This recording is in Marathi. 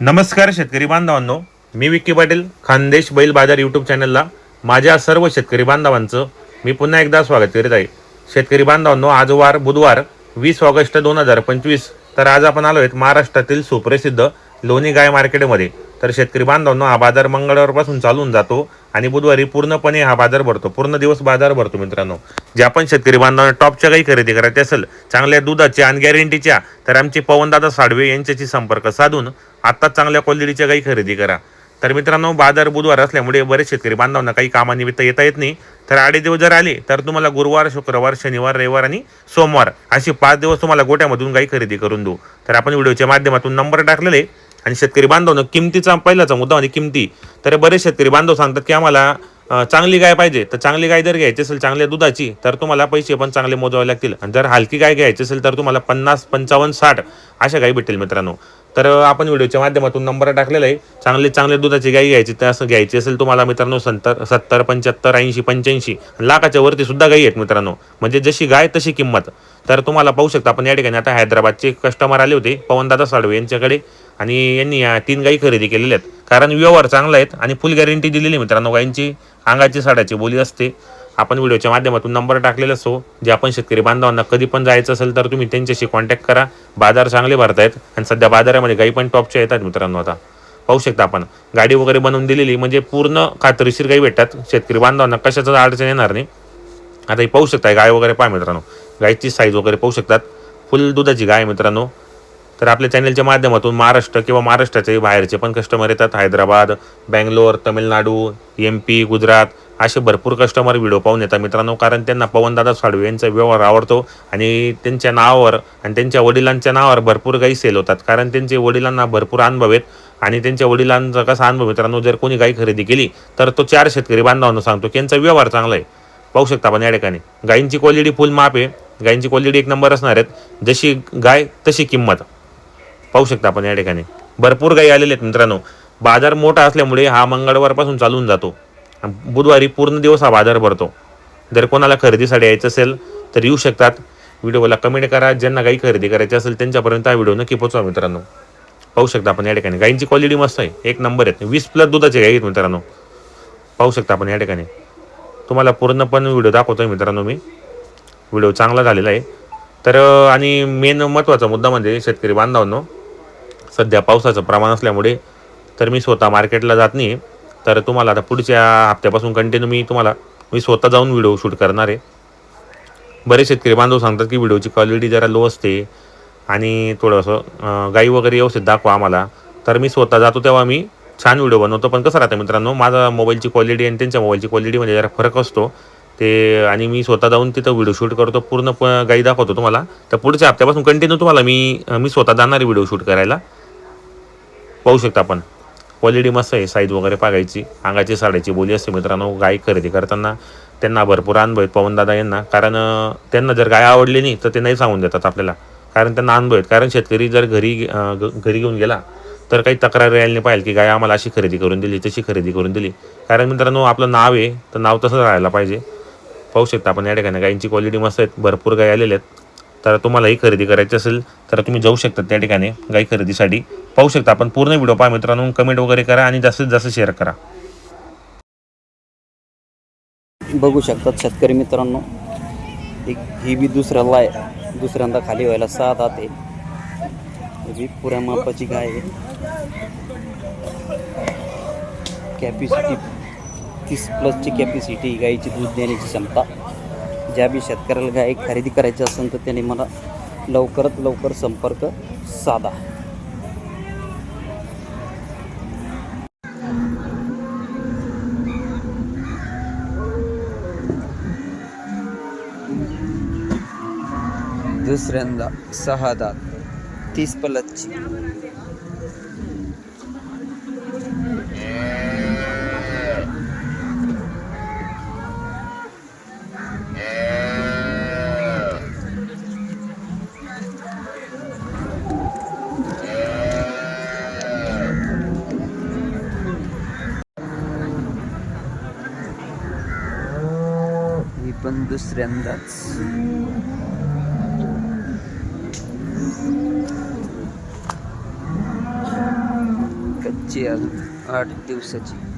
नमस्कार शेतकरी बांधवांनो मी विक्की पाटील खानदेश बैल बाजार यूट्यूब चॅनलला माझ्या सर्व शेतकरी बांधवांचं मी पुन्हा एकदा स्वागत करीत आहे. शेतकरी बांधवांनो आज वार बुधवार वीस ऑगस्ट दोन हजार पंचवीस तर आज आपण आलो आहेत महाराष्ट्रातील सुप्रसिद्ध लोणी गाय मार्केटमध्ये. तर शेतकरी बांधवांनो हा बाजार मंगळवारपासून चालून जातो आणि बुधवारी पूर्णपणे हा बाजार भरतो. पूर्ण दिवस बाजार भरतो मित्रांनो. जे आपण शेतकरी बांधवांना टॉपच्या काही खरेदी करायची असेल चांगल्या दुधाच्या आणि गॅरंटीच्या तर आमचे पवनदादा साडवे यांच्याशी संपर्क साधून आत्ताच चांगल्या क्वालिटीच्या काही खरेदी करा. तर मित्रांनो बाजार बुधवार असल्यामुळे बरेच शेतकरी बांधवांना काही कामानिमित्त येता येत नाही. तर आडे दिवस जर आले तर तुम्हाला गुरुवार शुक्रवार शनिवार रविवार आणि सोमवार अशी पाच दिवस तुम्हाला गोट्यामधून काही खरेदी करून देऊ. तर आपण व्हिडिओच्या माध्यमातून नंबर टाकलेले आणि शेतकरी बांधवनं किमतीचा पहिलाचा मुद्दा म्हणजे किमती. तर बरेच शेतकरी बांधव सांगतात की आम्हाला चांगली गाय पाहिजे. तर चांगली गाय जर घ्यायची असेल चांगल्या दुधाची तर तुम्हाला पैसे पण चांगले मोजावे लागतील. आणि जर हलकी गाय घ्यायची असेल तर तुम्हाला पन्नास पंचावन्न साठ अशा गायी भेटेल मित्रांनो. तर आपण व्हिडिओच्या माध्यमातून नंबर टाकलेला आहे. चांगले चांगले दुधाची गाई घ्यायची तर असं घ्यायची असेल तुम्हाला मित्रांनो सत्तर सत्तर पंच्याहत्तर ऐंशी पंच्याऐंशी. लाखाच्या वरती सुद्धा गाई आहेत मित्रांनो. म्हणजे जशी गाय तशी किंमत. तर तुम्हाला पाहू शकता आपण या ठिकाणी. आता हैदराबादचे कस्टमर आले होते पवनदादा साळवे यांच्याकडे. आणि यांनी या तीन गाई खरेदी केलेल्या आहेत. कारण व्यवहार चांगला आहेत आणि फुल गॅरंटी दिलेली आहे मित्रांनो गायींची अंगाची साडाची बोली असते. आपण व्हिडिओच्या माध्यमातून नंबर टाकलेला असो. जे आपण शेतकरी बांधवांना कधी पण जायचं असेल तर तुम्ही त्यांच्याशी कॉन्टॅक्ट करा. बाजार चांगले भरतायत आणि सध्या बाजारामध्ये गाई पण टॉपच्या येतात मित्रांनो आता. पाहू शकता आपण. गाडी वगैरे बनवून दिलेली म्हणजे पूर्ण खात्रीशीर गाई भेटतात. शेतकरी बांधवांना कशाचं अडचण येणार नाही. आता ही पाहू शकता गाय वगैरे पहा मित्रांनो. गायची साईज वगैरे पाहू शकतात. फुल दुधाची गाय मित्रांनो. तर आपल्या चॅनलच्या माध्यमातून महाराष्ट्र किंवा महाराष्ट्राचे बाहेरचे पण कस्टमर येतात. हैदराबाद बँगलोर तमिळनाडू एम पी गुजरात असे भरपूर कस्टमर व्हिडिओ पाहून येतात मित्रांनो. कारण त्यांना पवनदादा साडू यांचा व्यवहार आवडतो आणि त्यांच्या नावावर आणि त्यांच्या वडिलांच्या नावावर भरपूर गाई सेल होतात. कारण त्यांचे वडिलांना भरपूर अनुभव आहेत आणि त्यांच्या वडिलांचा कसा अनुभव मित्रांनो जर कोणी गाई खरेदी केली तर तो चार शेतकरी बांधवांना सांगतो की यांचा व्यवहार चांगला आहे. पाहू शकता आपण या ठिकाणी. गायींची क्वालिटी फुल माप आहे. गायींची क्वालिटी एक नंबर असणार आहेत. जशी गाय तशी किंमत. पाहू शकता आपण या ठिकाणी. भरपूर गायी आलेले आहेत मित्रांनो. बाजार मोठा असल्यामुळे हा मंगळवारपासून चालून जातो. बुधवारी पूर्ण दिवस हा बाजार भरतो. जर कोणाला खरेदीसाठी यायचं असेल तर येऊ शकतात. व्हिडिओला कमेंट करा. ज्यांना गाई खरेदी करायची असेल त्यांच्यापर्यंत हा व्हिडिओ नक्की पोचवा मित्रांनो. पाहू शकता आपण या ठिकाणी. गायींची क्वालिटी मस्त आहे. एक नंबर आहेत. वीस प्लस दुधाचे गाई आहेत मित्रांनो. पाहू शकता आपण या ठिकाणी. तुम्हाला पूर्ण पण व्हिडिओ दाखवतोय मित्रांनो मी. व्हिडिओ चांगला झालेला आहे. तर आणि मेन महत्त्वाचा मुद्दा म्हणजे शेतकरी बांधवांनो सध्या पावसाचं प्रमाण असल्यामुळे तर मी स्वतः मार्केटला जात नाही तर तुम्हाला आता पुढच्या हप्त्यापासून कंटिन्यू मी तुम्हाला मी स्वतः जाऊन व्हिडिओ शूट करणार आहे. बरेच शेतकरी बांधव सांगतात की व्हिडिओची क्वालिटी जरा लो असते आणि थोडंसं गाई वगैरे व्यवस्थित दाखवा आम्हाला. तर मी स्वतः जातो तेव्हा मी छान व्हिडिओ बनवतो. पण कसं राहतं मित्रांनो माझा मोबाईलची क्वालिटी आणि त्यांच्या मोबाईलची क्वालिटीमध्ये जरा फरक असतो. ते आणि मी स्वतः जाऊन तिथं व्हिडिओ शूट करतो पूर्ण प- गाई दाखवतो तुम्हाला. तर पुढच्या हप्त्यापासून कंटिन्यू तुम्हाला मी मी स्वतः जाणार आहे व्हिडिओ शूट करायला. पाहू शकता आपण. क्वालिटी मस्त आहे साईज वगैरे पागायची अंगाची साड्याची बोली असते मित्रांनो गाय खरेदी करताना त्यांना भरपूर अनुभव आहेत पवनदादा यांना. कारण त्यांना जर गाय आवडली नाही तर ते नाही सांगून देतात आपल्याला. कारण त्यांना अनुभव आहेत. कारण शेतकरी जर घरी घरी घेऊन गेला तर काही तक्रार यायला नाही पाहिजे की गाय आम्हाला अशी खरेदी करून दिली तशी खरेदी करून दिली. कारण मित्रांनो आपलं नाव आहे तर नाव तसं राहायला पाहिजे. पाहू शकता आपण या ठिकाणी गायींची क्वालिटी मस्त आहेत. भरपूर गाय आलेल्या आहेत. तर तुम्हालाही खरेदी करायची असेल तर तुम्ही जाऊ शकता त्या ठिकाणी गाई खरेदीसाठी. पाहू शकता आपण पूर्ण व्हिडिओ पहा मित्रांनो कमेंट वगैरे करा आणि जास्तीत जास्त शेअर करा. बघू शकतात शेतकरी मित्रांनो एक ही बी दुसऱ्याला आहे दुसऱ्यांदा खाली व्हायला सहा दात आहे. बी पुऱ्या मापाची गाय आहे. कॅपॅसिटी तीस प्लसची कॅपॅसिटी गायीची दूध देण्याची क्षमता. ज्या बी शेतकऱ्याला गाय खरेदी करायची असेल तर त्याने मला लवकरात लवकर संपर्क साधा. दुसऱ्यांदा सहा दात तीस पलतची. पण दुसऱ्यांदाच. कच्ची आठ दिवसाची.